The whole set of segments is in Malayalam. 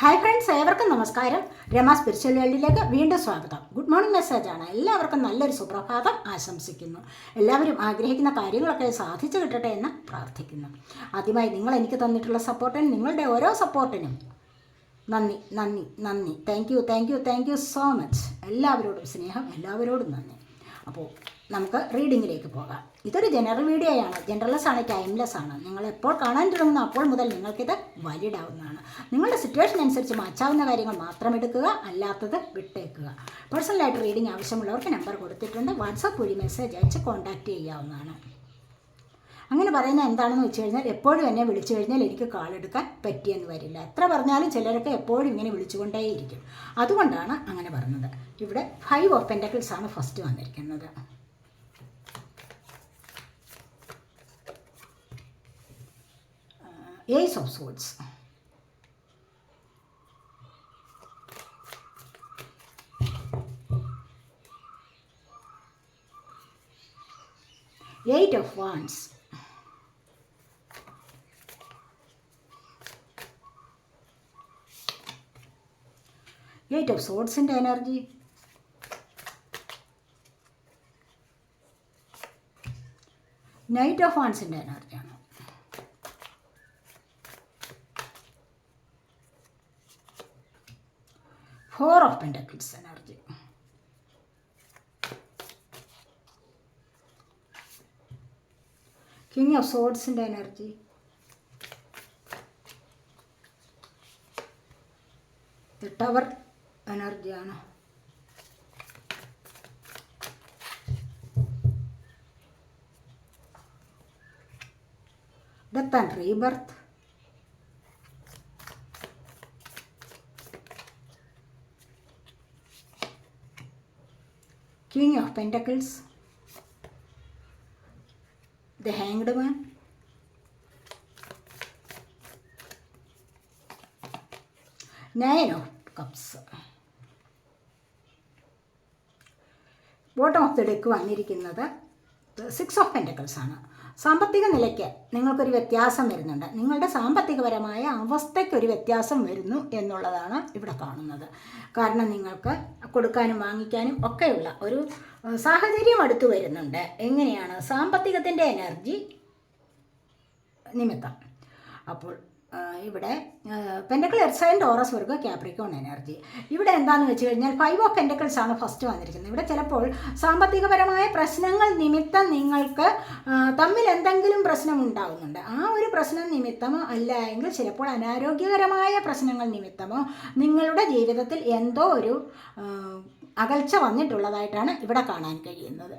ഹായ് ഫ്രണ്ട്സ് ഏവർക്കും നമസ്കാരം. രമ സ്പിരിച്വൽ വേൾഡിലേക്ക് വീണ്ടും സ്വാഗതം. ഗുഡ് മോർണിംഗ് മെസ്സേജ് ആണ്. എല്ലാവർക്കും നല്ലൊരു സുപ്രഭാതം ആശംസിക്കുന്നു. എല്ലാവരും ആഗ്രഹിക്കുന്ന കാര്യങ്ങളൊക്കെ സാധിച്ചു കിട്ടട്ടെ എന്ന് പ്രാർത്ഥിക്കുന്നു. ആദ്യമായി നിങ്ങൾ എനിക്ക് തന്നിട്ടുള്ള സപ്പോർട്ടിന് നിങ്ങളുടെ ഓരോ സപ്പോർട്ടിനും നന്ദി നന്ദി നന്ദി. Thank you thank you thank you so much എല്ലാവരോടും സ്നേഹം എല്ലാവരോടും നന്ദി. അപ്പോൾ നമുക്ക് റീഡിങ്ങിലേക്ക് പോകാം. ഇതൊരു ജനറൽ വീഡിയോയാണ് ആണ് ജനറൽലെസ് ആണ് ടൈംലെസ് ആണ്. നിങ്ങൾ എപ്പോൾ കാണാൻ തുടങ്ങുന്നു അപ്പോൾ മുതൽ നിങ്ങൾക്കിത് വാലിഡ് ആവുന്നതാണ് നിങ്ങളുടെ സിറ്റുവേഷൻ അനുസരിച്ച് മാറ്റാവുന്ന കാര്യങ്ങൾ മാത്രം എടുക്കുക അല്ലാത്തത് വിട്ടേക്കുക. പേഴ്സണലായിട്ട് റീഡിംഗ് ആവശ്യമുള്ളവർക്ക് നമ്പർ കൊടുത്തിട്ടുണ്ട്. വാട്സപ്പ് വഴി മെസ്സേജ് അയച്ച് കോൺടാക്റ്റ് ചെയ്യാവുന്നതാണ്. അങ്ങനെ പറയുന്നത് എന്താണെന്ന് വെച്ച് കഴിഞ്ഞാൽ എപ്പോഴും എന്നെ വിളിച്ചു കഴിഞ്ഞാൽ എനിക്ക് കാൾ എടുക്കാൻ പറ്റിയെന്ന് വരില്ല. എത്ര പറഞ്ഞാലും ചിലരൊക്കെ എപ്പോഴും ഇങ്ങനെ വിളിച്ചുകൊണ്ടേയിരിക്കും. അതുകൊണ്ടാണ് അങ്ങനെ പറഞ്ഞത് ഇവിടെ ഫൈവ് ഓഫ് പെന്റക്കിൾസ് ആണ് ഫസ്റ്റ് വന്നിരിക്കുന്നത്. Ace of swords eight of wands eight of സോഡ്സിന്റെ energy knight of വാൺസിന്റെ എനർജിയാണ് four of pentacles energy king of സോഡ്സിന്റെ energy tower എനർജിയാണ് death and rebirth King of Pentacles, the Hanged Man, Nine of Cups. Bottom of the deck വന്നിരിക്കുന്നത് സിക്സ് ഓഫ് പെന്റക്കിൾസ് ആണ് സാമ്പത്തിക നിലയ്ക്ക് നിങ്ങൾക്കൊരു വ്യത്യാസം വരുന്നുണ്ട്. നിങ്ങളുടെ സാമ്പത്തികപരമായ അവസ്ഥയ്ക്കൊരു വ്യത്യാസം വരുന്നു എന്നുള്ളതാണ് ഇവിടെ കാണുന്നത്. കാരണം നിങ്ങൾക്ക് കൊടുക്കാനും വാങ്ങിക്കാനും ഒക്കെയുള്ള ഒരു സാഹചര്യം അടുത്ത് വരുന്നുണ്ട്. എങ്ങനെയാണ്? സാമ്പത്തികത്തിന്റെ എനർജി നിമിത്തം. അപ്പോൾ ഇവിടെ pentacle earth sign Taurus Virgo Capricorn energy ഇവിടെ എന്താണെന്ന് വെച്ച് കഴിഞ്ഞാൽ ഫൈവ് ഓഫ് പെൻഡക്കിൾസ് ആണ് ഫസ്റ്റ് വന്നിരിക്കുന്നത്. ഇവിടെ ചിലപ്പോൾ സാമ്പത്തികപരമായ പ്രശ്നങ്ങൾ നിമിത്തം നിങ്ങൾക്ക് തമ്മിൽ എന്തെങ്കിലും പ്രശ്നം ഉണ്ടാകുന്നുണ്ട് ആ ഒരു പ്രശ്നം നിമിത്തമോ അല്ല എങ്കിൽ ചിലപ്പോൾ അനാരോഗ്യകരമായ പ്രശ്നങ്ങൾ നിമിത്തമോ നിങ്ങളുടെ ജീവിതത്തിൽ എന്തോ ഒരു അകൽച്ച വന്നിട്ടുള്ളതായിട്ടാണ് ഇവിടെ കാണാൻ കഴിയുന്നത്.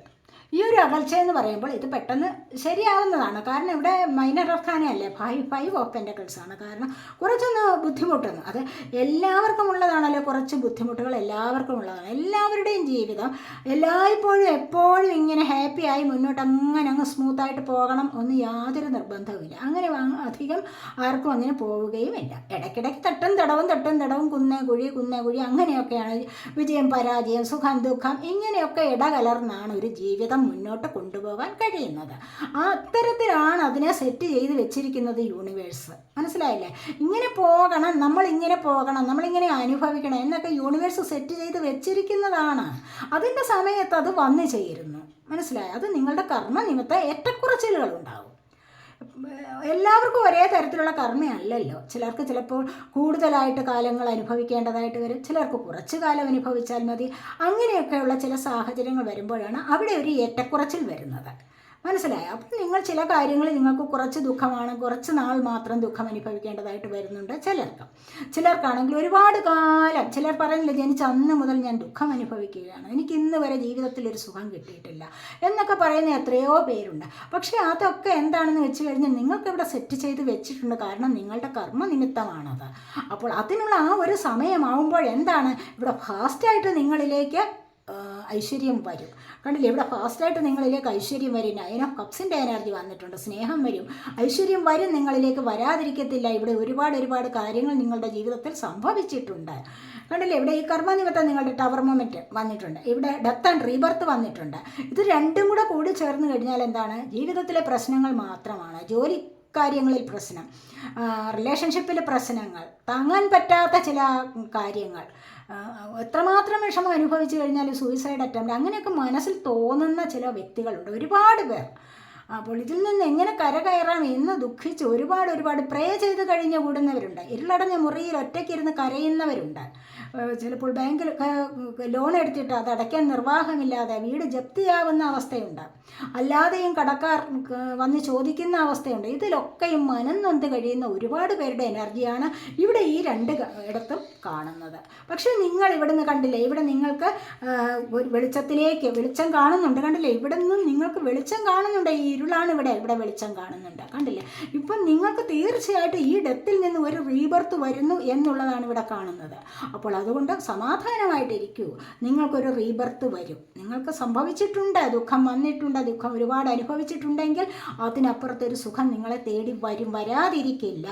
ഈ ഒരു അകൽച്ച എന്ന് പറയുമ്പോൾ ഇത് പെട്ടെന്ന് ശരിയാവുന്നതാണ്. കാരണം ഇവിടെ മൈനർ റഫ്ഖാനെ അല്ലേ? ഫൈവ് ഫൈവ് ഓഫ് ആണ്. കാരണം കുറച്ചൊന്ന് ബുദ്ധിമുട്ടുന്നു. അത് എല്ലാവർക്കും ഉള്ളതാണല്ലോ? കുറച്ച് ബുദ്ധിമുട്ടുകൾ എല്ലാവർക്കും ഉള്ളതാണ്. എല്ലാവരുടെയും ജീവിതം എല്ലായ്പ്പോഴും എപ്പോഴും ഇങ്ങനെ ഹാപ്പി ആയി മുന്നോട്ട് അങ്ങനെ അങ്ങ് സ്മൂത്തായിട്ട് പോകണം ഒന്നും യാതൊരു നിർബന്ധവുമില്ല അങ്ങനെ അധികം ആർക്കും അങ്ങനെ പോവുകയും ഇല്ല. ഇടയ്ക്കിടയ്ക്ക് തട്ടും തടവും തട്ടും തടവും കുന്നേ കുഴി കുന്നേ കുഴി അങ്ങനെയൊക്കെയാണ് വിജയം പരാജയം സുഖം ദുഃഖം ഇങ്ങനെയൊക്കെ ഇടകലർന്നാണ് ഒരു ജീവിതം മുന്നോട്ട് കൊണ്ടുപോകാൻ കഴിയുന്നത്. അത്തരത്തിലാണ് അതിനെ സെറ്റ് ചെയ്ത് വെച്ചിരിക്കുന്നത് യൂണിവേഴ്സ് മനസ്സിലായില്ലേ? ഇങ്ങനെ പോകണം നമ്മൾ ഇങ്ങനെ പോകണം നമ്മളിങ്ങനെ അനുഭവിക്കണം എന്നൊക്കെ യൂണിവേഴ്സ് സെറ്റ് ചെയ്ത് വെച്ചിരിക്കുന്നതാണ്. അതിന്റെ സമയത്ത് അത് വന്നു ചേരുന്നു. മനസ്സിലായി? അത് നിങ്ങളുടെ കർമ്മ നിമിത്തം ഏറ്റക്കുറച്ചിലുകൾ ഉണ്ടാവും എല്ലാവർക്കും ഒരേ തരത്തിലുള്ള കർമ്മയല്ലല്ലോ. ചിലർക്ക് ചിലപ്പോൾ കൂടുതലായിട്ട് കാലങ്ങൾ അനുഭവിക്കേണ്ടതായിട്ട് വരും. ചിലർക്ക് കുറച്ച് കാലം അനുഭവിച്ചാൽ മതി. അങ്ങനെയൊക്കെയുള്ള ചില സാഹചര്യങ്ങൾ വരുമ്പോഴാണ് അവിടെ ഒരു ഏറ്റക്കുറച്ചിൽ വരുന്നത്. മനസ്സിലായോ. അപ്പം നിങ്ങൾ ചില കാര്യങ്ങൾ നിങ്ങൾക്ക് കുറച്ച് ദുഃഖമാണ് കുറച്ച് നാൾ മാത്രം ദുഃഖം അനുഭവിക്കേണ്ടതായിട്ട് വരുന്നുണ്ട് ചിലർക്ക്. ചിലർക്കാണെങ്കിൽ ഒരുപാട് കാലം ചിലർ പറയുന്നില്ല ജനിച്ച അന്ന് മുതൽ ഞാൻ ദുഃഖം അനുഭവിക്കുകയാണ്. എനിക്ക് ഇന്ന് വരെ ജീവിതത്തിൽ ഒരു സുഖം കിട്ടിയിട്ടില്ല എന്നൊക്കെ പറയുന്ന എത്രയോ പേരുണ്ട്. പക്ഷേ അതൊക്കെ എന്താണെന്ന് വെച്ച് കഴിഞ്ഞാൽ നിങ്ങൾക്ക് ഇവിടെ സെറ്റ് ചെയ്ത് വെച്ചിട്ടുണ്ട് കാരണം നിങ്ങളുടെ കർമ്മ നിമിത്തമാണത് അപ്പോൾ അതിനുള്ള ആ ഒരു സമയമാവുമ്പോൾ എന്താണ്? ഇവിടെ ഫാസ്റ്റായിട്ട് നിങ്ങളിലേക്ക് ഐശ്വര്യം വരും. കണ്ടില്ലേ? ഇവിടെ ഫാസ്റ്റായിട്ട് നിങ്ങളിലേക്ക് ഐശ്വര്യം വരും. നയൻ ഓഫ് കപ്സിന്റെ എനർജി വന്നിട്ടുണ്ട്. സ്നേഹം വരും. ഐശ്വര്യം വരും നിങ്ങളിലേക്ക്. വരാതിരിക്കത്തില്ല. ഇവിടെ ഒരുപാട് ഒരുപാട് കാര്യങ്ങൾ നിങ്ങളുടെ ജീവിതത്തിൽ സംഭവിച്ചിട്ടുണ്ട്. കണ്ടില്ലേ? ഇവിടെ ഈ കർമ്മനിമിത്തം നിങ്ങളുടെ ടവർ മൊമെന്റ് വന്നിട്ടുണ്ട്. ഇവിടെ ഡെത്ത് ആൻഡ് റീബർത്ത് വന്നിട്ടുണ്ട്. ഇത് രണ്ടും കൂടെ കൂടി ചേർന്ന് കഴിഞ്ഞാൽ എന്താണ്? ജീവിതത്തിലെ പ്രശ്നങ്ങൾ മാത്രമാണ്. ജോലി കാര്യങ്ങളിൽ പ്രശ്നം. റിലേഷൻഷിപ്പിൽ പ്രശ്നങ്ങൾ താങ്ങാൻ പറ്റാത്ത ചില കാര്യങ്ങൾ. എത്രമാത്രം വിഷമം അനുഭവിച്ചു കഴിഞ്ഞാൽ സൂയിസൈഡ് അറ്റംപ്റ്റ് അങ്ങനെയൊക്കെ മനസ്സിൽ തോന്നുന്ന ചില വ്യക്തികളുണ്ട്. ഒരുപാട് പേർ. അപ്പോൾ ഇതിൽ നിന്ന് എങ്ങനെ കരകയറാം എന്ന് ദുഃഖിച്ച് ഒരുപാട് ഒരുപാട് പ്രേ ചെയ്ത് കഴിഞ്ഞ് കൂടുന്നവരുണ്ട്. ഇരുളടഞ്ഞ മുറിയിൽ ഒറ്റയ്ക്കിരുന്ന് കരയുന്നവരുണ്ട്. ചിലപ്പോൾ ബാങ്കിൽ ലോൺ എടുത്തിട്ട് അത് അടയ്ക്കാൻ നിർവാഹമില്ലാതെ വീട് ജപ്തിയാവുന്ന അവസ്ഥയുണ്ട്. അല്ലാതെയും കടക്കാർ വന്ന് ചോദിക്കുന്ന അവസ്ഥയുണ്ട്. ഇതിലൊക്കെയും മനം നൊന്ത് കഴിയുന്ന ഒരുപാട് പേരുടെ എനർജിയാണ് ഇവിടെ ഈ രണ്ട് ഇടത്തും കാണുന്നത്. പക്ഷേ നിങ്ങൾ ഇവിടുന്ന് കണ്ടില്ലേ ഇവിടെ നിങ്ങൾക്ക് വെളിച്ചത്തിലേക്ക് വെളിച്ചം കാണുന്നുണ്ട്. കണ്ടില്ലേ ഇവിടെ നിന്നും നിങ്ങൾക്ക് വെളിച്ചം കാണുന്നുണ്ട് ഈ ഇരുളാണ് ഇവിടെ ഇവിടെ വെളിച്ചം കാണുന്നുണ്ട്. കണ്ടില്ലേ? ഇപ്പം നിങ്ങൾക്ക് തീർച്ചയായിട്ടും ഈ ഡെത്തിൽ നിന്ന് ഒരു റീബർത്ത് വരുന്നു എന്നുള്ളതാണ് ഇവിടെ കാണുന്നത്. അപ്പോൾ അതുകൊണ്ട് സമാധാനമായിട്ടിരിക്കൂ. നിങ്ങൾക്കൊരു റീബർത്ത് വരും. നിങ്ങൾക്ക് സംഭവിച്ചിട്ടുണ്ട് ദുഃഖം വന്നിട്ടുണ്ട് ദുഃഖം ഒരുപാട് അനുഭവിച്ചിട്ടുണ്ടെങ്കിൽ അതിനപ്പുറത്തൊരു സുഖം നിങ്ങളെ തേടി വരും വരാതിരിക്കില്ല.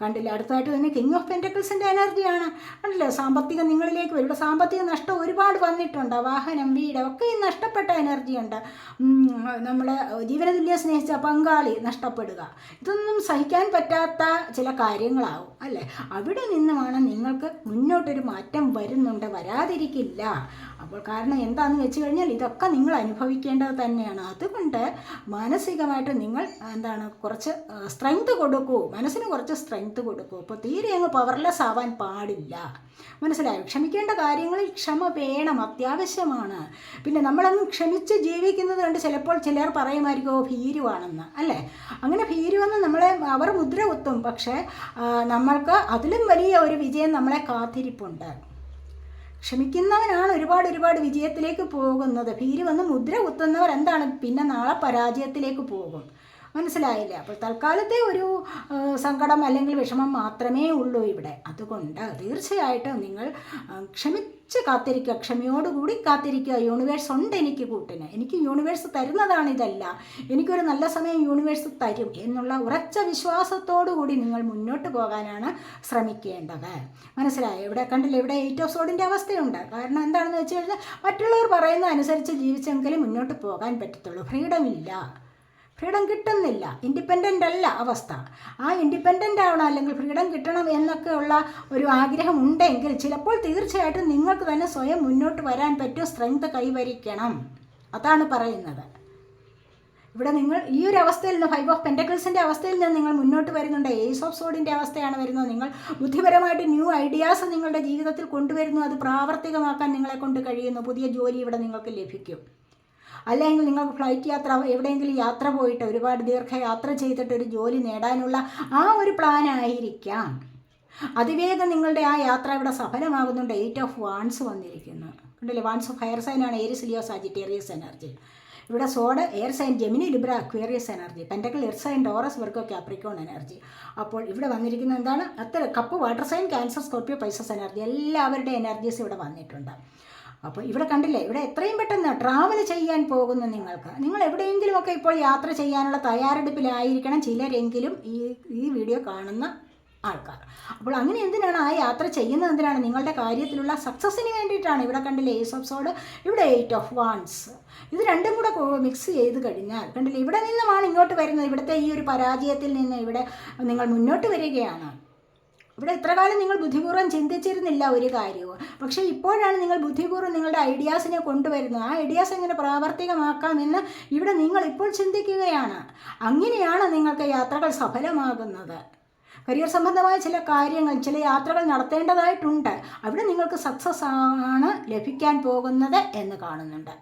കണ്ടില്ലേ? അടുത്തായിട്ട് തന്നെ കിങ് ഓഫ് പെന്റക്കിൾസിന്റെ എനർജിയാണ് കണ്ടില്ലേ? സാമ്പത്തികം നിങ്ങളിലേക്ക് വരും. സാമ്പത്തിക നഷ്ടം ഒരുപാട് വന്നിട്ടുണ്ട്. വാഹനം വീട് ഒക്കെ ഈ നഷ്ടപ്പെട്ട എനർജിയുണ്ട് നമ്മൾ ജീവനതുല്യം സ്നേഹിച്ച പങ്കാളി നഷ്ടപ്പെടുക. ഇതൊന്നും സഹിക്കാൻ പറ്റാത്ത ചില കാര്യങ്ങളാവും അല്ലേ? അവിടെ നിന്നുമാണ് നിങ്ങൾക്ക് മുന്നോട്ടൊരു മാറ്റം വരുന്നുണ്ട് വരാതിരിക്കില്ല. അപ്പോൾ കാരണം എന്താണെന്ന് വെച്ച് കഴിഞ്ഞാൽ ഇതൊക്കെ നിങ്ങൾ അനുഭവിക്കേണ്ടത് തന്നെയാണ്. അതുകൊണ്ട് മാനസികമായിട്ട് നിങ്ങൾ എന്താണ് കുറച്ച് സ്ട്രെങ്ത് കൊടുക്കൂ. മനസ്സിന് കുറച്ച് സ്ട്രെങ്ത് കൊടുക്കൂ. അപ്പോൾ തീരെ അങ്ങ് പവർലെസ് ആവാൻ പാടില്ല. മനസ്സിലായോ? ക്ഷമിക്കേണ്ട കാര്യങ്ങളിൽ ക്ഷമ വേണം അത്യാവശ്യമാണ്. പിന്നെ നമ്മളങ്ങ് ക്ഷമിച്ച് ജീവിക്കുന്നത് കണ്ട് ചിലപ്പോൾ ചിലർ പറയുമായിരിക്കും ഓ ഭീരുവാണെന്ന് അല്ലേ? അങ്ങനെ ഭീരുവെന്ന് നമ്മളെ അവർ മുദ്ര കുത്തും. പക്ഷേ നമ്മൾക്ക് അതിലും വലിയ ഒരു വിജയം നമ്മളെ കാത്തിരിപ്പുണ്ട്. ക്ഷമിക്കുന്നവനാണ് ഒരുപാട് ഒരുപാട് വിജയത്തിലേക്ക് പോകുന്നത്. ഭീരുവെന്ന് മുദ്ര കുത്തുന്നവർ എന്താണ്? പിന്നെ നാളെ പരാജയത്തിലേക്ക് പോകും. മനസ്സിലായില്ലേ? അപ്പോൾ തൽക്കാലത്തെ ഒരു സങ്കടം അല്ലെങ്കിൽ വിഷമം മാത്രമേ ഉള്ളൂ ഇവിടെ. അതുകൊണ്ട് തീർച്ചയായിട്ടും നിങ്ങൾ ക്ഷമിച്ച് കാത്തിരിക്കുക ക്ഷമയോടുകൂടി കാത്തിരിക്കുക. യൂണിവേഴ്സ് ഉണ്ട് എനിക്ക് കൂട്ടിന്. എനിക്ക് യൂണിവേഴ്സ് തരുന്നതാണ് ഇതല്ല എനിക്കൊരു നല്ല സമയം യൂണിവേഴ്സ് തരും എന്നുള്ള ഉറച്ച വിശ്വാസത്തോടു കൂടി നിങ്ങൾ മുന്നോട്ട് പോകാനാണ് ശ്രമിക്കേണ്ടത്. മനസ്സിലായോ? ഇവിടെ കണ്ടില്ല? ഇവിടെ എയ്റ്റ് ഓഫ് സോഡിന്റെ അവസ്ഥയുണ്ട്. കാരണം എന്താണെന്ന് വെച്ച് കഴിഞ്ഞാൽ മറ്റുള്ളവർ പറയുന്ന അനുസരിച്ച് ജീവിച്ചെങ്കിലും മുന്നോട്ട് പോകാൻ പറ്റത്തുള്ളൂ. ഫ്രീഡം ഇല്ല ഫ്രീഡം കിട്ടുന്നില്ല. ഇൻഡിപെൻഡന്റ് അല്ല അവസ്ഥ. ആ ഇൻഡിപെൻഡന്റ് ആവണം അല്ലെങ്കിൽ ഫ്രീഡം കിട്ടണം എന്നൊക്കെ ഉള്ള ഒരു ആഗ്രഹം ഉണ്ടെങ്കിൽ ചിലപ്പോൾ തീർച്ചയായിട്ടും നിങ്ങൾക്ക് തന്നെ സ്വയം മുന്നോട്ട് വരാൻ പറ്റും സ്ട്രെങ്ത് കൈവരിക്കണം. അതാണ് പറയുന്നത്. ഇവിടെ നിങ്ങൾ ഈ ഒരു അവസ്ഥയിൽ നിന്ന് ഫൈവ് ഓഫ് പെന്റക്കിൾസിന്റെ അവസ്ഥയിൽ നിന്ന് നിങ്ങൾ മുന്നോട്ട് വരുന്നുണ്ട്. ഏസ് ഓഫ് സോഡിന്റെ അവസ്ഥയാണ് വരുന്നത്. നിങ്ങൾ ബുദ്ധിപരമായിട്ട് ന്യൂ ഐഡിയാസ് നിങ്ങളുടെ ജീവിതത്തിൽ കൊണ്ടുവരുന്നു. അത് പ്രാവർത്തികമാക്കാൻ നിങ്ങളെ കൊണ്ട് കഴിയുന്നു. പുതിയ ജോലി ഇവിടെ നിങ്ങൾക്ക് ലഭിക്കും. അല്ലെങ്കിൽ നിങ്ങൾക്ക് ഫ്ലൈറ്റ് യാത്ര എവിടെയെങ്കിലും യാത്ര പോയിട്ട് ഒരുപാട് ദീർഘയാത്ര ചെയ്തിട്ട് ഒരു ജോലി നേടാനുള്ള ആ ഒരു പ്ലാൻ ആയിരിക്കാം. അതിവേഗം നിങ്ങളുടെ ആ യാത്ര ഇവിടെ സഫലമാകുന്നുണ്ട്. എയ്റ്റ് ഓഫ് വാൺസ് വന്നിരിക്കുന്നു. കണ്ടില്ലേ? വാൺസ് ഓഫ് ഹയർ സൈനാണ് ഏരിയസ് ലിയോ സാജിറ്റേറിയസ് എനർജി ഇവിടെ sword air sign Gemini Libra Aquarius energy pentacle air sign Taurus Virgo Capricorn energy അപ്പോൾ ഇവിടെ വന്നിരിക്കുന്ന എന്താണ്? അത്ര cup water sign Cancer Scorpio Pisces energy എല്ലാവരുടെയും എനർജീസ് ഇവിടെ വന്നിട്ടുണ്ട്. അപ്പോൾ ഇവിടെ കണ്ടില്ലേ ഇവിടെ എത്രയും പെട്ടെന്ന് ട്രാവൽ ചെയ്യാൻ പോകുന്നു നിങ്ങൾക്ക്. നിങ്ങൾ എവിടെയെങ്കിലുമൊക്കെ ഇപ്പോൾ യാത്ര ചെയ്യാനുള്ള തയ്യാറെടുപ്പിലായിരിക്കണം ചിലരെങ്കിലും ഈ ഈ വീഡിയോ കാണുന്ന ആൾക്കാർ. അപ്പോൾ അങ്ങനെ എന്തിനാണ് ആ യാത്ര ചെയ്യുന്നത് എന്തിനാണ് നിങ്ങളുടെ കാര്യത്തിലുള്ള സക്സസ്സിന് വേണ്ടിയിട്ടാണ് ഇവിടെ കണ്ടില്ലേ ഏസ് ഓഫ് സോഡ് ഇവിടെ എയ്റ്റ് ഓഫ് വാൺസ് ഇത് രണ്ടും കൂടെ മിക്സ് ചെയ്ത് കഴിഞ്ഞാൽ കണ്ടില്ലേ ഇവിടെ നിന്നുമാണ് ഇങ്ങോട്ട് വരുന്നത്. ഇവിടുത്തെ ഈ ഒരു പരാജയത്തിൽ നിന്ന് ഇവിടെ നിങ്ങൾ മുന്നോട്ട് വരികയാണ്. ഇവിടെ എത്ര കാലം നിങ്ങൾ ബുദ്ധിപൂർവം ചിന്തിച്ചിരുന്നില്ല ഒരു കാര്യവും? പക്ഷേ ഇപ്പോഴാണ് നിങ്ങൾ ബുദ്ധിപൂർവം നിങ്ങളുടെ ഐഡിയാസിനെ കൊണ്ടുവരുന്നത്. ആ ഐഡിയാസ് എങ്ങനെ പ്രാവർത്തികമാക്കാമെന്ന് ഇവിടെ നിങ്ങൾ ഇപ്പോൾ ചിന്തിക്കുകയാണ്. അങ്ങനെയാണ് നിങ്ങൾക്ക് യാത്രകൾ സഫലമാകുന്നത്. കരിയർ സംബന്ധമായ ചില കാര്യങ്ങൾ ചില യാത്രകൾ നടത്തേണ്ടതായിട്ടുണ്ട്. അവിടെ നിങ്ങൾക്ക് സക്സസ് ആണ് ലഭിക്കാൻ പോകുന്നത് എന്ന് കാണുന്നുണ്ട്.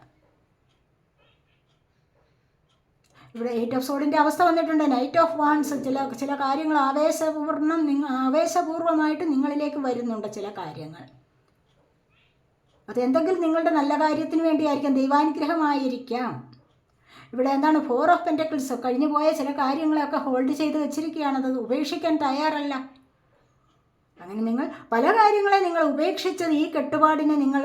ഇവിടെ എയ്റ്റ് ഓഫ് സോഡിന്റെ അവസ്ഥ വന്നിട്ടുണ്ട്. നൈറ്റ് ഓഫ് വാൺസ് ചില ചില കാര്യങ്ങൾ ആവേശപൂർണം നിങ്ങൾ ആവേശപൂർവമായിട്ട് നിങ്ങളിലേക്ക് വരുന്നുണ്ട് ചില കാര്യങ്ങൾ. അതെന്തെങ്കിലും നിങ്ങളുടെ നല്ല കാര്യത്തിന് വേണ്ടിയായിരിക്കാം ദൈവാനുഗ്രഹമായിരിക്കാം. ഇവിടെ എന്താണ്? ഫോർ ഓഫ് പെന്റക്കിൾസ് കഴിഞ്ഞു പോയ ചില കാര്യങ്ങളൊക്കെ ഹോൾഡ് ചെയ്ത് വെച്ചിരിക്കുകയാണ്. അത് ഉപേക്ഷിക്കാൻ തയ്യാറല്ല. അങ്ങനെ നിങ്ങൾ പല കാര്യങ്ങളെ നിങ്ങൾ ഉപേക്ഷിച്ചത് ഈ കെട്ടുപാടിനെ നിങ്ങൾ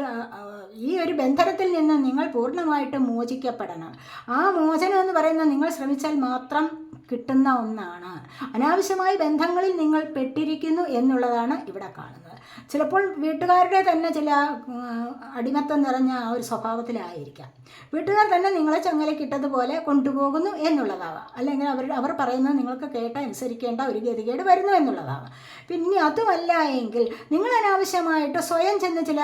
ഈ ഒരു ബന്ധനത്തിൽ നിന്ന് നിങ്ങൾ പൂർണമായിട്ടും മോചിക്കപ്പെടണം. ആ മോചനം എന്ന് പറയുന്നത് നിങ്ങൾ ശ്രമിച്ചാൽ മാത്രം കിട്ടുന്ന ഒന്നാണ്. അനാവശ്യമായ ബന്ധങ്ങളിൽ നിങ്ങൾ പെട്ടിരിക്കുന്നു എന്നുള്ളതാണ് ഇവിടെ കാണുന്നത്. ചിലപ്പോൾ വീട്ടുകാരുടെ തന്നെ ചില അടിമത്തം നിറഞ്ഞ ആ ഒരു സ്വഭാവത്തിലായിരിക്കാം. വീട്ടുകാർ തന്നെ നിങ്ങളെ ചങ്ങലക്കിട്ടതുപോലെ കൊണ്ടുപോകുന്നു എന്നുള്ളതാവാം. അല്ലെങ്കിൽ അവർ അവർ പറയുന്നത് നിങ്ങൾക്ക് കേട്ട അനുസരിക്കേണ്ട ഒരു ഗതികേട് വരുന്നു എന്നുള്ളതാവാം. പിന്നെ അതുമല്ല എങ്കിൽ നിങ്ങൾ അനാവശ്യമായിട്ട് സ്വയം ചെന്ന് ചില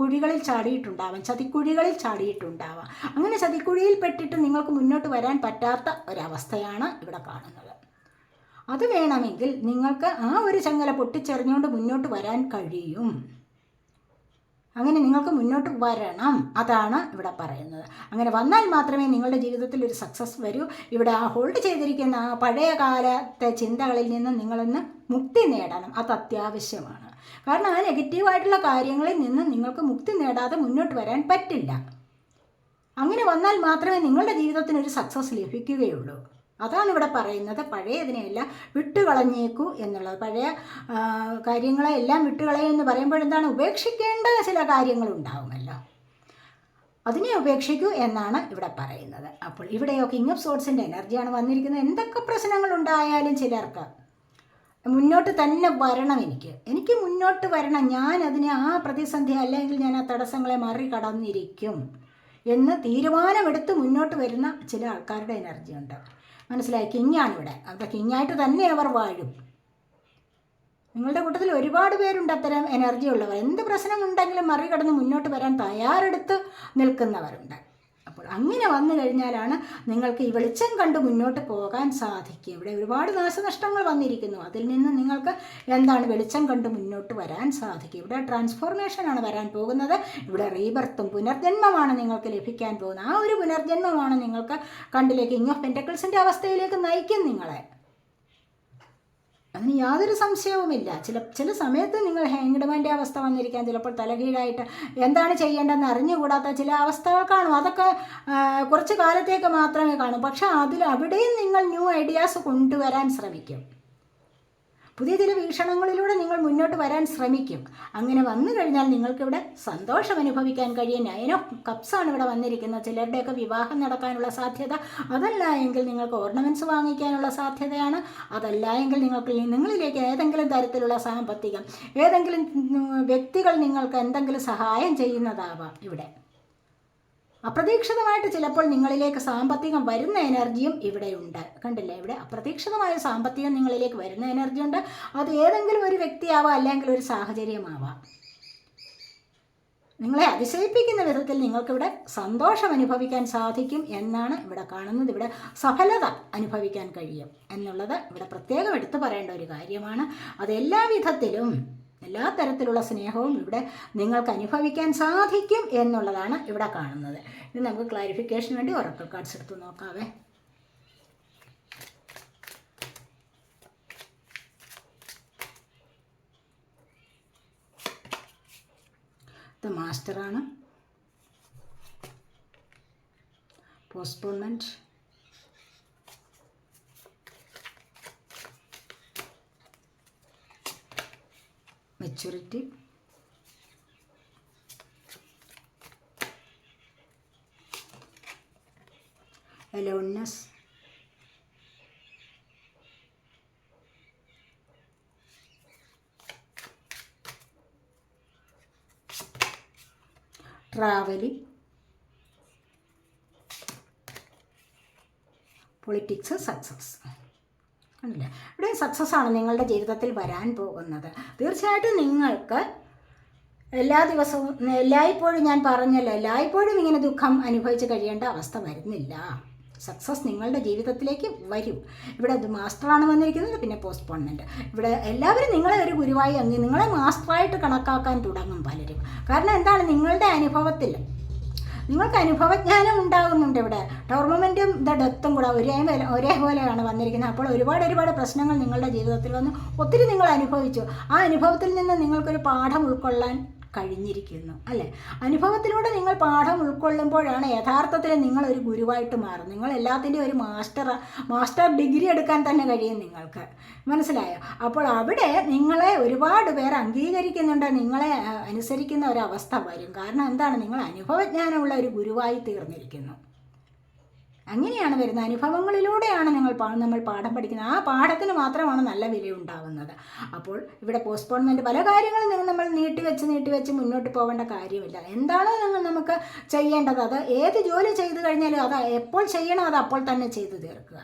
കുഴികളിൽ ചാടിയിട്ടുണ്ടാവാം ചതിക്കുഴികളിൽ ചാടിയിട്ടുണ്ടാവാം. അങ്ങനെ ചതിക്കുഴിയിൽ പെട്ടിട്ട് നിങ്ങൾക്ക് മുന്നോട്ട് വരാൻ പറ്റാത്ത ഒരവസ്ഥയാണ് ഇവിടെ കാണുന്നത്. അത് വേണമെങ്കിൽ നിങ്ങൾക്ക് ആ ഒരു ചങ്ങല പൊട്ടിച്ചെറിഞ്ഞുകൊണ്ട് മുന്നോട്ട് വരാൻ കഴിയും. അങ്ങനെ നിങ്ങൾക്ക് മുന്നോട്ട് വരണം. അതാണ് ഇവിടെ പറയുന്നത്. അങ്ങനെ വന്നാൽ മാത്രമേ നിങ്ങളുടെ ജീവിതത്തിൽ ഒരു സക്സസ് വരൂ. ഇവിടെ ആ ഹോൾഡ് ചെയ്തിരിക്കുന്ന ആ പഴയ കാലത്തെ ചിന്തകളിൽ നിന്ന് നിങ്ങളൊന്ന് മുക്തി നേടണം. അത് അത്യാവശ്യമാണ്. കാരണം ആ നെഗറ്റീവായിട്ടുള്ള കാര്യങ്ങളിൽ നിന്ന് നിങ്ങൾക്ക് മുക്തി നേടാതെ മുന്നോട്ട് വരാൻ പറ്റില്ല. അങ്ങനെ വന്നാൽ മാത്രമേ നിങ്ങളുടെ ജീവിതത്തിന് ഒരു സക്സസ് ലഭിക്കുകയുള്ളൂ. അതാണ് ഇവിടെ പറയുന്നത്. പഴയതിനെയെല്ലാം വിട്ടുകളഞ്ഞേക്കൂ എന്നുള്ളത്. പഴയ കാര്യങ്ങളെ എല്ലാം വിട്ടുകളയും എന്ന് പറയുമ്പോൾ എന്താണ് ഉപേക്ഷിക്കേണ്ട ചില കാര്യങ്ങളുണ്ടാവുമല്ലോ. അതിനെ ഉപേക്ഷിക്കൂ എന്നാണ് ഇവിടെ പറയുന്നത്. അപ്പോൾ ഇവിടെയോ കിങ് ഓഫ് സോട്സിന്റെ എനർജിയാണ് വന്നിരിക്കുന്നത്. എന്തൊക്കെ പ്രശ്നങ്ങളുണ്ടായാലും ചിലർക്ക് മുന്നോട്ട് തന്നെ വരണം എനിക്ക്. എനിക്ക് മുന്നോട്ട് വരണം. ഞാൻ അതിനെ ആ പ്രതിസന്ധി അല്ലെങ്കിൽ ഞാൻ ആ തടസ്സങ്ങളെ മറികടന്നിരിക്കും എന്ന് തീരുമാനമെടുത്ത് മുന്നോട്ട് വരുന്ന ചില ആൾക്കാരുടെ എനർജി ഉണ്ട് മനസ്സിലായി? കിങ്ങാണിവിടെ അവിടെ കിങ്ങായിട്ട് തന്നെ അവർ വാഴും. നിങ്ങളുടെ കൂട്ടത്തിൽ ഒരുപാട് പേരുണ്ട് അത്തരം എനർജി ഉള്ളവർ. എന്ത് പ്രശ്നമുണ്ടെങ്കിലും മറികടന്ന് മുന്നോട്ട് വരാൻ തയ്യാറെടുത്ത് നിൽക്കുന്നവരുണ്ട്. അങ്ങനെ വന്നു കഴിഞ്ഞാലാണ് നിങ്ങൾക്ക് ഈ വെളിച്ചം കണ്ട് മുന്നോട്ട് പോകാൻ സാധിക്കുക. ഇവിടെ ഒരുപാട് നാശനഷ്ടങ്ങൾ വന്നിരിക്കുന്നു. അതിൽ നിന്ന് നിങ്ങൾക്ക് എന്താണ് വെളിച്ചം കണ്ട് മുന്നോട്ട് വരാൻ സാധിക്കുക? ഇവിടെ ട്രാൻസ്ഫോർമേഷനാണ് വരാൻ പോകുന്നത്. ഇവിടെ റീബർത്തും പുനർജന്മമാണ് നിങ്ങൾക്ക് ലഭിക്കാൻ പോകുന്നത്. ആ ഒരു പുനർജന്മമാണ് നിങ്ങൾക്ക് കണ്ടിലേക്ക് ഇങ്ങോ പെന്റക്കിൾസിന്റെ അവസ്ഥയിലേക്ക് നയിക്കും നിങ്ങളെ. അതിന് യാതൊരു സംശയവുമില്ല. ചില ചില സമയത്ത് നിങ്ങൾ ഹാങ്ഡ്മാന്റെ അവസ്ഥ വന്നിരിക്കാം. ചിലപ്പോൾ തലകീഴായിട്ട് എന്താണ് ചെയ്യേണ്ടതെന്ന് അറിഞ്ഞുകൂടാത്ത ചില അവസ്ഥകൾ കാണും. അതൊക്കെ കുറച്ച് കാലത്തേക്ക് മാത്രമേ കാണൂ. പക്ഷേ അതിൽ അവിടെയും നിങ്ങൾ ന്യൂ ഐഡിയാസ് കൊണ്ടുവരാൻ ശ്രമിക്കും. പുതിയ ചില വീക്ഷണങ്ങളിലൂടെ നിങ്ങൾ മുന്നോട്ട് വരാൻ ശ്രമിക്കും. അങ്ങനെ വന്നു കഴിഞ്ഞാൽ നിങ്ങൾക്കിവിടെ സന്തോഷം അനുഭവിക്കാൻ കഴിയും. നയൻ ഓഫ് കപ്സാണ് ഇവിടെ വന്നിരിക്കുന്നത്. ചിലരുടെയൊക്കെ വിവാഹം നടക്കാനുള്ള സാധ്യത അതല്ല എങ്കിൽ നിങ്ങൾക്ക് ഓർണമെന്റ്സ് വാങ്ങിക്കാനുള്ള സാധ്യതയാണ്. അതല്ല എങ്കിൽ നിങ്ങൾക്ക് നിങ്ങളിലേക്ക് ഏതെങ്കിലും തരത്തിലുള്ള സാമ്പത്തികം ഏതെങ്കിലും വ്യക്തികൾ നിങ്ങൾക്ക് എന്തെങ്കിലും സഹായം ചെയ്യുന്നതാവാം ഇവിടെ. അപ്രതീക്ഷിതമായിട്ട് ചിലപ്പോൾ നിങ്ങളിലേക്ക് സാമ്പത്തികം വരുന്ന എനർജിയും ഇവിടെയുണ്ട് കണ്ടില്ലേ? ഇവിടെ അപ്രതീക്ഷിതമായ സാമ്പത്തികം നിങ്ങളിലേക്ക് വരുന്ന എനർജി ഉണ്ട്. അത് ഏതെങ്കിലും ഒരു വ്യക്തിയാവാം അല്ലെങ്കിൽ ഒരു സാഹചര്യമാവാം. നിങ്ങളെ അതിശയിപ്പിക്കുന്ന വിധത്തിൽ നിങ്ങൾക്കിവിടെ സന്തോഷം അനുഭവിക്കാൻ സാധിക്കും എന്നാണ് ഇവിടെ കാണുന്നത്. ഇവിടെ സഫലത അനുഭവിക്കാൻ കഴിയും എന്നുള്ളത് ഇവിടെ പ്രത്യേകം എടുത്തു പറയേണ്ട ഒരു കാര്യമാണ്. അത് എല്ലാ വിധത്തിലും എല്ലാ തരത്തിലുള്ള സ്നേഹവും ഇവിടെ നിങ്ങൾക്ക് അനുഭവിക്കാൻ സാധിക്കും എന്നുള്ളതാണ് ഇവിടെ കാണുന്നത്. ഇനി നമുക്ക് ക്ലാരിഫിക്കേഷൻ വേണ്ടി ഒറക്കൽ കാർഡ്സ് എടുത്ത് നോക്കാവേ. ഇത് മാസ്റ്ററാണ് postponement maturity aloneness travelling politics success കണ്ടില്ലേ? ഇവിടെ സക്സസ് ആണ് നിങ്ങളുടെ ജീവിതത്തിൽ വരാൻ പോകുന്നത്. തീർച്ചയായിട്ടും നിങ്ങൾക്ക് എല്ലാ ദിവസവും എല്ലായ്പ്പോഴും ഞാൻ പറഞ്ഞല്ലോ എല്ലായ്പ്പോഴും ഇങ്ങനെ ദുഃഖം അനുഭവിച്ച് കഴിയേണ്ട അവസ്ഥ വരുന്നില്ല. സക്സസ് നിങ്ങളുടെ ജീവിതത്തിലേക്ക് വരും. ഇവിടെ അത് മാസ്റ്ററാണ് വന്നിരിക്കുന്നത് പിന്നെ പോസ്റ്റ്പോൺമെന്റ് ഇവിടെ എല്ലാവരും നിങ്ങളെ ഒരു ഗുരുവായി അങ്ങ് നിങ്ങളെ മാസ്റ്ററായിട്ട് കണക്കാക്കാൻ തുടങ്ങും പലരും. കാരണം എന്താണ്? നിങ്ങളുടെ അനുഭവത്തിൽ നിങ്ങൾക്ക് അനുഭവജ്ഞാനം ഉണ്ടാകുന്നുണ്ട് ഇവിടെ. ടോർണമെന്റും ദ ഡെത്തും കൂടെ ഒരേ പോലെ- ഒരേപോലെയാണ് വന്നിരിക്കുന്നത്. അപ്പോൾ ഒരുപാട് ഒരുപാട് പ്രശ്നങ്ങൾ നിങ്ങളുടെ ജീവിതത്തിൽ വന്ന്. ഒത്തിരി നിങ്ങൾ അനുഭവിച്ചു. ആ അനുഭവത്തിൽ നിന്ന് നിങ്ങൾക്കൊരു പാഠം ഉൾക്കൊള്ളാൻ കഴിഞ്ഞിരിക്കുന്നു അല്ലേ? അനുഭവത്തിലൂടെ നിങ്ങൾ പാഠം ഉൾക്കൊള്ളുമ്പോഴാണ് യഥാർത്ഥത്തിൽ നിങ്ങൾ ഒരു ഗുരുവായിട്ട് മാറും നിങ്ങൾ എല്ലാത്തിന്റെയും ഒരു മാസ്റ്റർ മാസ്റ്റർ ഡിഗ്രി എടുക്കാൻ തന്നെ കഴിയും നിങ്ങൾക്ക്. മനസ്സിലായോ? അപ്പോൾ അവിടെ നിങ്ങളെ ഒരുപാട് പേർ അംഗീകരിക്കുന്നുണ്ട്. നിങ്ങളെ അനുസരിക്കുന്ന ഒരവസ്ഥ വരും. കാരണം എന്താണ്? നിങ്ങൾ അനുഭവജ്ഞാനമുള്ള ഒരു ഗുരുവായി തീർന്നിരിക്കുന്നു. അങ്ങനെയാണ് വരുന്ന അനുഭവങ്ങളിലൂടെയാണ് ഞങ്ങൾ നമ്മൾ പാഠം പഠിക്കുന്നത്. ആ പാഠത്തിന് മാത്രമാണ് നല്ല വില ഉണ്ടാകുന്നത് അപ്പോൾ ഇവിടെ പോസ്റ്റ്പോൺമെന്റ് പല കാര്യങ്ങളും നിങ്ങൾ നമ്മൾ നീട്ടിവെച്ച് നീട്ടിവെച്ച് മുന്നോട്ട് പോകേണ്ട കാര്യമില്ല. എന്താണോ നിങ്ങൾ നമുക്ക് ചെയ്യേണ്ടത്. അത് ഏത് ജോലി ചെയ്തു കഴിഞ്ഞാലും അത് എപ്പോൾ ചെയ്യണോ അത് അപ്പോൾ തന്നെ ചെയ്തു തീർക്കുക.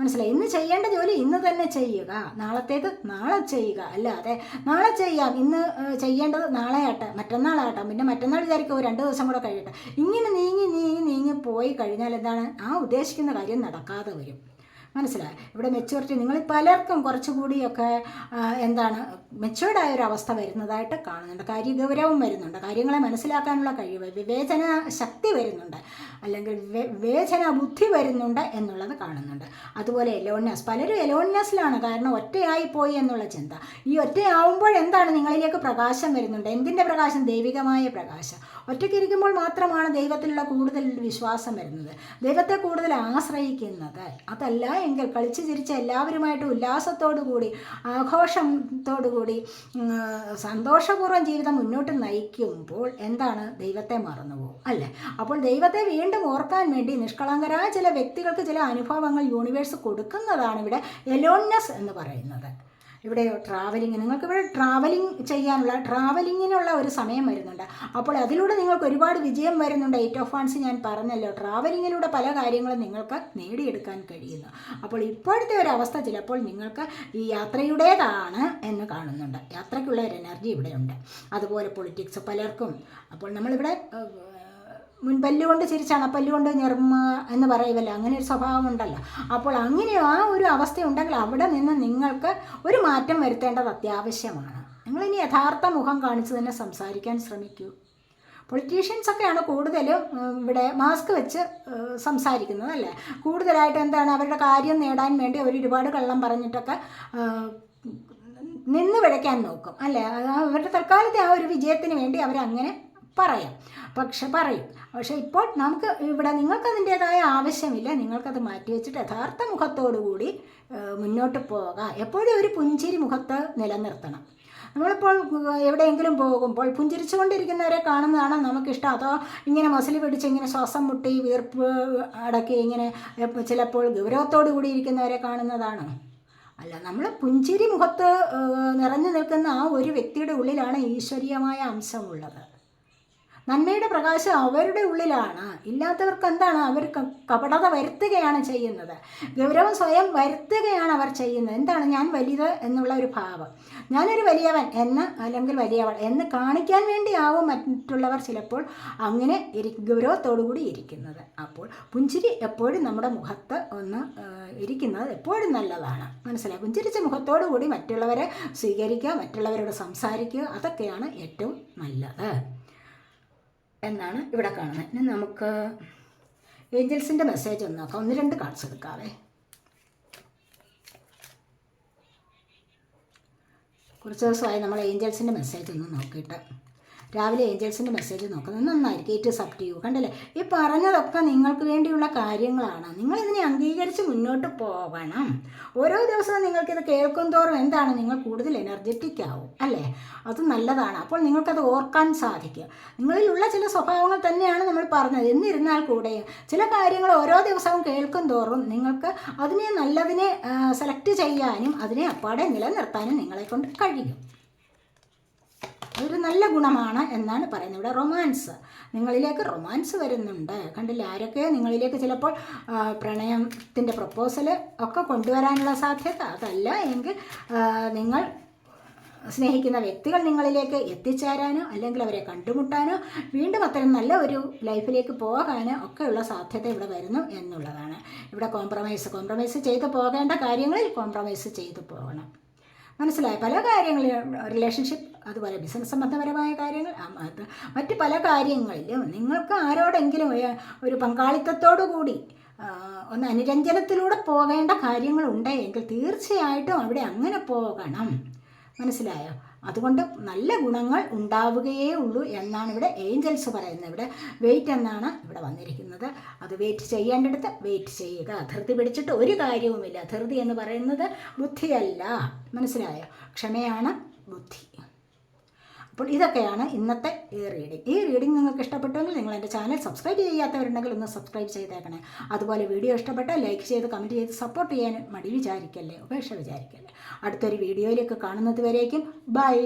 മനസ്സിലായി? ഇന്ന് ചെയ്യേണ്ട ജോലി ഇന്ന് തന്നെ ചെയ്യുക. നാളത്തേത് നാളെ ചെയ്യുക. അല്ലാതെ നാളെ ചെയ്യാം ഇന്ന് ചെയ്യേണ്ടത് നാളെ ആട്ടെ മറ്റന്നാളാട്ടെ പിന്നെ മറ്റന്നാൾ വിചാരിക്കും രണ്ട് ദിവസം കൂടെ കഴിയട്ടെ. ഇങ്ങനെ നീങ്ങി നീങ്ങി നീങ്ങി പോയി കഴിഞ്ഞാൽ എന്താണ്? ആ ഉദ്ദേശിക്കുന്ന കാര്യം നടക്കാതെ വരും. മനസ്സിലായി. ഇവിടെ മെച്യൂരിറ്റി നിങ്ങൾ പലർക്കും കുറച്ചുകൂടിയൊക്കെ എന്താണ് മെച്യൂർഡായ ഒരു അവസ്ഥ വരുന്നതായിട്ട് കാണുന്നുണ്ട്. കാര്യ ഗൗരവം വരുന്നുണ്ട്. കാര്യങ്ങളെ മനസ്സിലാക്കാനുള്ള കഴിവ് വിവേചന ശക്തി വരുന്നുണ്ട്. അല്ലെങ്കിൽ വിവേചന ബുദ്ധി വരുന്നുണ്ട് എന്നുള്ളത് കാണുന്നുണ്ട്. അതുപോലെ എലോൺനെസ് പലരും എലോൺനെസ്സിലാണ് കാരണം ഒറ്റയായി പോയി എന്നുള്ള ചിന്ത. ഈ ഒറ്റയാവുമ്പോൾ എന്താണ് നിങ്ങളിലേക്ക് പ്രകാശം വരുന്നുണ്ട്? എന്തിന്റെ പ്രകാശം? ദൈവികമായ പ്രകാശം. ഒറ്റയ്ക്കിരിക്കുമ്പോൾ മാത്രമാണ് ദൈവത്തിലുള്ള കൂടുതൽ വിശ്വാസം വരുന്നത്. ദൈവത്തെ കൂടുതൽ ആശ്രയിക്കുന്നത്. അതല്ല എങ്കിൽ കളിച്ച് ചിരിച്ച എല്ലാവരുമായിട്ട് ഉല്ലാസത്തോടു കൂടി ആഘോഷത്തോടു കൂടി ഉം, സന്തോഷപൂർവം ജീവിതം മുന്നോട്ട് നയിക്കുമ്പോൾ എന്താണ്? ദൈവത്തെ മറന്നുപോകും അല്ലേ? അപ്പോൾ ദൈവത്തെ വീണ്ടും ഓർക്കാൻ വേണ്ടി നിഷ്കളങ്കരായ ചില വ്യക്തികൾക്ക് ചില അനുഭവങ്ങൾ യൂണിവേഴ്സ് കൊടുക്കുന്നതാണ് ഇവിടെ എലോൺനെസ് എന്ന് പറയുന്നത്. ഇവിടെ ട്രാവലിംഗ് നിങ്ങൾക്ക് ഇവിടെ ട്രാവലിംഗ് ചെയ്യാനുള്ള ട്രാവലിങ്ങിനുള്ള ഒരു സമയം വരുന്നുണ്ട്. അപ്പോൾ അതിലൂടെ നിങ്ങൾക്ക് ഒരുപാട് വിജയം വരുന്നുണ്ട്. എയ്റ്റ് ഓഫ് വൺസ് ഞാൻ പറഞ്ഞല്ലോ ട്രാവലിങ്ങിലൂടെ പല കാര്യങ്ങളും നിങ്ങൾക്ക് നേടിയെടുക്കാൻ കഴിയുന്നു. അപ്പോൾ ഇപ്പോഴത്തെ ഒരു അവസ്ഥ ചിലപ്പോൾ നിങ്ങൾക്ക് ഈ യാത്രയുടേതാണ് എന്ന് കാണുന്നുണ്ട്. യാത്രയ്ക്കുള്ള ഒരു എനർജി ഇവിടെയുണ്ട് അതുപോലെ പൊളിറ്റിക്സ് പലർക്കും. അപ്പോൾ നമ്മളിവിടെ മുൻപല്ലുകൊണ്ട് ചിരിച്ചാണ് പല്ലുകൊണ്ട് ഞെർമ്മ എന്ന് പറയുമല്ലോ അങ്ങനെ ഒരു സ്വഭാവം ഉണ്ടല്ലോ. അപ്പോൾ അങ്ങനെ ആ ഒരു അവസ്ഥ ഉണ്ടെങ്കിൽ അവിടെ നിന്ന് നിങ്ങൾക്ക് ഒരു മാറ്റം വരുത്തേണ്ടത് അത്യാവശ്യമാണ്. നിങ്ങളിനി യഥാർത്ഥ മുഖം കാണിച്ച് തന്നെ സംസാരിക്കാൻ ശ്രമിക്കൂ. പൊളിറ്റീഷ്യൻസൊക്കെയാണ് കൂടുതലും ഇവിടെ മാസ്ക് വെച്ച് സംസാരിക്കുന്നത് അല്ലേ? കൂടുതലായിട്ട് എന്താണ് അവരുടെ കാര്യം നേടാൻ വേണ്ടി അവർ ഒരുപാട് കള്ളം പറഞ്ഞിട്ടൊക്കെ നിന്ന് വിളയ്ക്കാൻ നോക്കും അല്ലേ? അവരുടെ തൽക്കാലത്തെ ആ ഒരു വിജയത്തിന് വേണ്ടി അവരങ്ങനെ പറയാം. പക്ഷെ പറയും. പക്ഷെ ഇപ്പോൾ നമുക്ക് ഇവിടെ നിങ്ങൾക്ക് അതിന്റേതായ ആവശ്യമില്ല. നിങ്ങൾക്കത് മാറ്റി വെച്ചിട്ട് യഥാർത്ഥ മുഖത്തോടുകൂടി കൂടി മുന്നോട്ട് പോകാം. എപ്പോഴും ഒരു പുഞ്ചിരി മുഖത്ത് നിലനിർത്തണം. നമ്മളിപ്പോൾ എവിടെയെങ്കിലും പോകുമ്പോൾ പുഞ്ചിരിച്ചുകൊണ്ടിരിക്കുന്നവരെ കാണുന്നതാണ് നമുക്കിഷ്ടം. അതോ ഇങ്ങനെ മസിൽ പിടിച്ച് ഇങ്ങനെ ശ്വാസം മുട്ടി വീർപ്പ് അടക്കി ഇങ്ങനെ ചിലപ്പോൾ ഗൗരവത്തോടു കൂടി ഇരിക്കുന്നവരെ കാണുന്നതാണോ. അല്ല നമ്മൾ പുഞ്ചിരി മുഖത്ത് നിറഞ്ഞു നിൽക്കുന്ന ആ ഒരു വ്യക്തിയുടെ ഉള്ളിലാണ് ഈശ്വരീയമായ അംശമുള്ളത്. നന്മയുടെ പ്രകാശം അവരുടെ ഉള്ളിലാണ്. ഇല്ലാത്തവർക്ക് എന്താണ്? അവർ കപടത വരുത്തുകയാണ് ചെയ്യുന്നത്. ഗൗരവം സ്വയം വരുത്തുകയാണ് അവർ ചെയ്യുന്നത്. എന്താണ്? ഞാൻ വലുത് എന്നുള്ള ഒരു ഭാവം. ഞാനൊരു വലിയവൻ എന്ന് അല്ലെങ്കിൽ വലിയവൾ എന്ന് കാണിക്കാൻ വേണ്ടിയാവും മറ്റുള്ളവർ ചിലപ്പോൾ അങ്ങനെ ഇരി ഗൗരവത്തോടുകൂടി ഇരിക്കുന്നത്. അപ്പോൾ പുഞ്ചിരി എപ്പോഴും നമ്മുടെ മുഖത്ത് ഒന്ന് ഇരിക്കുന്നത് എപ്പോഴും നല്ലതാണ്. മനസ്സിലായി? പുഞ്ചിരിച്ച മുഖത്തോടു കൂടി മറ്റുള്ളവരെ സ്വീകരിക്കുക മറ്റുള്ളവരോട് സംസാരിക്കുക അതൊക്കെയാണ് ഏറ്റവും നല്ലത്. എന്നാണ് ഇവിടെ കാണുന്നത്. ഇനി നമുക്ക് ഏഞ്ചൽസിന്റെ മെസ്സേജ് ഒന്ന് നോക്കാം. ഒന്ന് രണ്ട് കാർഡ്സ് എടുക്കാവേ. കുറച്ച് ദിവസമായി നമ്മൾ ഏഞ്ചൽസിന്റെ മെസ്സേജ് ഒന്ന് നോക്കിയിട്ട്. രാവിലെ ഏഞ്ചൽസിന്റെ മെസ്സേജ് നോക്കുന്നത് നന്നായിരിക്കും. ഏറ്റവും അപ് കണ്ടല്ലേ? ഈ പറഞ്ഞതൊക്കെ നിങ്ങൾക്ക് വേണ്ടിയുള്ള കാര്യങ്ങളാണ്. നിങ്ങളിതിനെ അംഗീകരിച്ച് മുന്നോട്ട് പോകണം. ഓരോ ദിവസവും നിങ്ങൾക്കിത് കേൾക്കും തോറും എന്താണ്? നിങ്ങൾ കൂടുതൽ എനർജറ്റിക് ആവും അല്ലേ? അത് നല്ലതാണ്. അപ്പോൾ നിങ്ങൾക്കത് ഓർക്കാൻ സാധിക്കും. നിങ്ങളിലുള്ള ചില സ്വഭാവങ്ങൾ തന്നെയാണ് നമ്മൾ പറഞ്ഞത്. എന്നിരുന്നാൽ കൂടെയും ചില കാര്യങ്ങൾ ഓരോ ദിവസവും കേൾക്കും തോറും നിങ്ങൾക്ക് അതിനെ നല്ലതിനെ സെലക്ട് ചെയ്യാനും അതിനെ അപ്പാടെ നിലനിർത്താനും നിങ്ങളെ കൊണ്ട് കഴിയും. അതൊരു നല്ല ഗുണമാണ് എന്നാണ് പറയുന്നത്. ഇവിടെ റൊമാൻസ്. നിങ്ങളിലേക്ക് റൊമാൻസ് വരുന്നുണ്ട്. കണ്ടില്ല? ആരൊക്കെ നിങ്ങളിലേക്ക് ചിലപ്പോൾ പ്രണയത്തിന്റെ പ്രപ്പോസൽ ഒക്കെ കൊണ്ടുവരാനുള്ള സാധ്യത അതല്ല എങ്കിൽ നിങ്ങൾ സ്നേഹിക്കുന്ന വ്യക്തികൾ നിങ്ങളിലേക്ക് എത്തിച്ചേരാനോ അല്ലെങ്കിൽ അവരെ കണ്ടുമുട്ടാനോ വീണ്ടും അത്തരം നല്ല ഒരു ലൈഫിലേക്ക് പോകാനോ ഒക്കെയുള്ള സാധ്യത ഇവിടെ വരുന്നു എന്നുള്ളതാണ്. ഇവിടെ കോംപ്രമൈസ് കോംപ്രമൈസ് ചെയ്ത് പോകേണ്ട കാര്യങ്ങളിൽ കോംപ്രമൈസ് ചെയ്തു പോകണം. മനസ്സിലായി? പല കാര്യങ്ങളിലും റിലേഷൻഷിപ്പ് അതുപോലെ ബിസിനസ് സംബന്ധപരമായ കാര്യങ്ങൾ മറ്റ് പല കാര്യങ്ങളിലും നിങ്ങൾക്ക് ആരോടെങ്കിലും ഒരു- പങ്കാളിത്തത്തോടു കൂടി ഒന്ന് അനുരഞ്ജനത്തിലൂടെ പോകേണ്ട കാര്യങ്ങളുണ്ട് എങ്കിൽ തീർച്ചയായിട്ടും അവിടെ അങ്ങനെ പോകണം. മനസ്സിലായോ? അതുകൊണ്ട് നല്ല ഗുണങ്ങൾ ഉണ്ടാവുകയേ ഉള്ളൂ എന്നാണ് ഇവിടെ ഏഞ്ചൽസ് പറയുന്നത്. ഇവിടെ വെയിറ്റ് എന്നാണ് ഇവിടെ വന്നിരിക്കുന്നത്. അത് വെയിറ്റ് ചെയ്യേണ്ടടുത്ത് വെയിറ്റ് ചെയ്യുക. ധൃതി പിടിച്ചിട്ട് ഒരു കാര്യവുമില്ല. ധൃതി എന്ന് പറയുന്നത് ബുദ്ധിയല്ല. മനസ്സിലായോ? ക്ഷമയാണ് ബുദ്ധി. അപ്പോൾ ഇതൊക്കെയാണ് ഇന്നത്തെ ഈ റീഡിംഗ് ഈ റീഡിംഗ് നിങ്ങൾക്ക് ഇഷ്ടപ്പെട്ടെങ്കിൽ നിങ്ങൾ എന്റെ ചാനൽ സബ്സ്ക്രൈബ് ചെയ്യാത്തവരുണ്ടെങ്കിൽ ഒന്ന് സബ്സ്ക്രൈബ് ചെയ്തേക്കണേ. അതുപോലെ വീഡിയോ ഇഷ്ടപ്പെട്ടാൽ ലൈക്ക് ചെയ്ത് കമന്റ് ചെയ്ത് സപ്പോർട്ട് ചെയ്യാൻ മടി വിചാരിക്കല്ലേ? ഉപേക്ഷ വിചാരിക്കല്ലേ? അടുത്തൊരു വീഡിയോയിലേക്ക് കാണുന്നത് വരേക്കും. ബൈ